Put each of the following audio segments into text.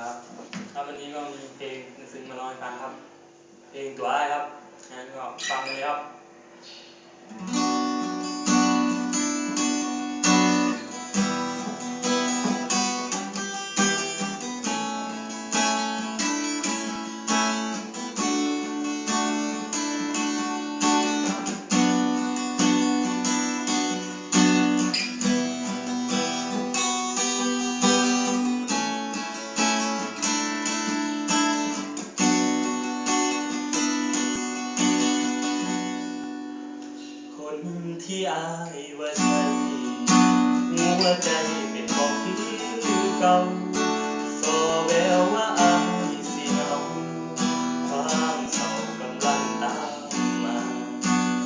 ครับครับวันนี้ก็มีเพลงซึ้งมาร้องฟังครับ เพลงตัวอ้ายครับงั้นก็ฟังกันเลยครับ คนที่อายว่าใช่หัวใจเป็นบอกคือเก่าสอแววว่าอายสิเอาความเศร้ากำลังตามมา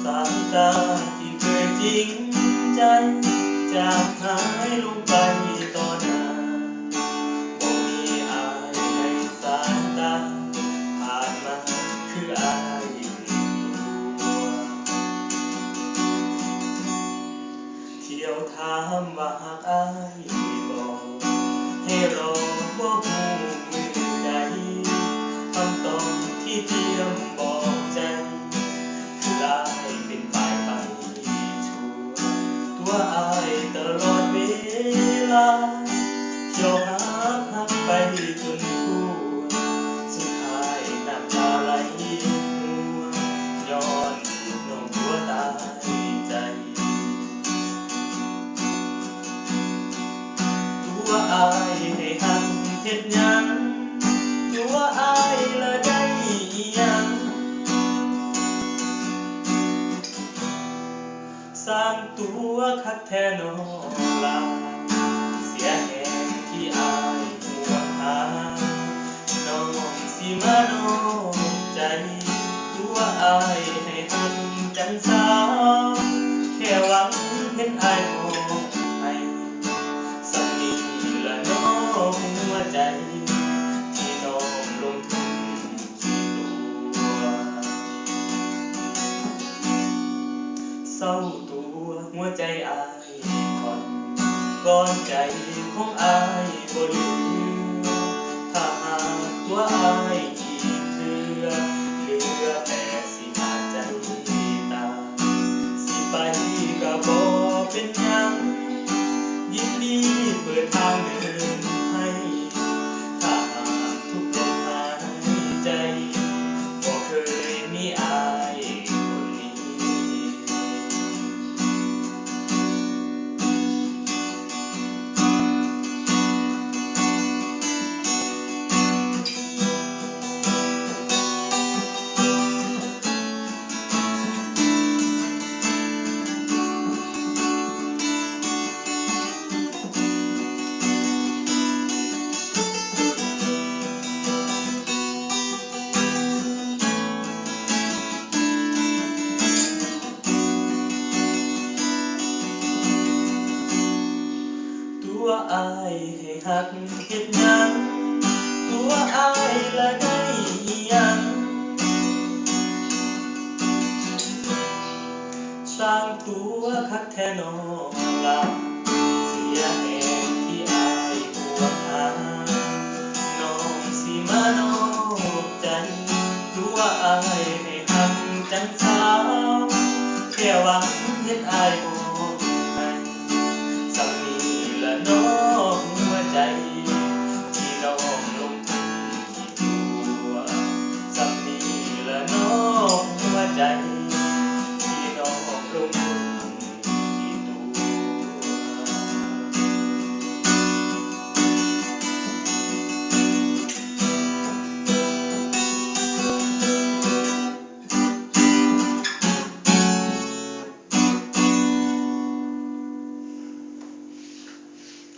สายตาที่เคยจริงใจ จากหายลงไปต่อหน้าบ่มีอายในสายตาผ่านมาคืออายามว่าหากอายบอกให้รอว่าหูมือใดคำตอบที่เตรียมบอกใจคืออายเป็นฝ่ายไปชัวตัวอา ดหยังตัวอายละได้อิหยังสร้างตัวคักแท้นอลา ของอายบ่เหลือถ้าหากตัวอายอีเทือเหลือแต่สิหาดใจตา สิไปก็บ่เป็นหยังยินดีเปิดทางเดินให้ ห้หักเฮ็ดหยังตัวอายละได้ยังสร้างตัวคักแท้นอลาเสียแหงที่อายห่วงหาน้องสิมานอกใจตัวอายให้หักจังสาวแค่หวังเห็นอาย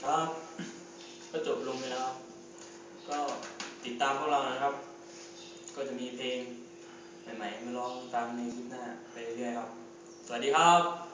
ครับ ก็จบลงไปแล้ว ก็ติดตามพวกเรานะครับ ก็จะมีเพลงใหม่ๆมาร้องตามในคลิปหน้าไปเรื่อยครับ สวัสดีครับ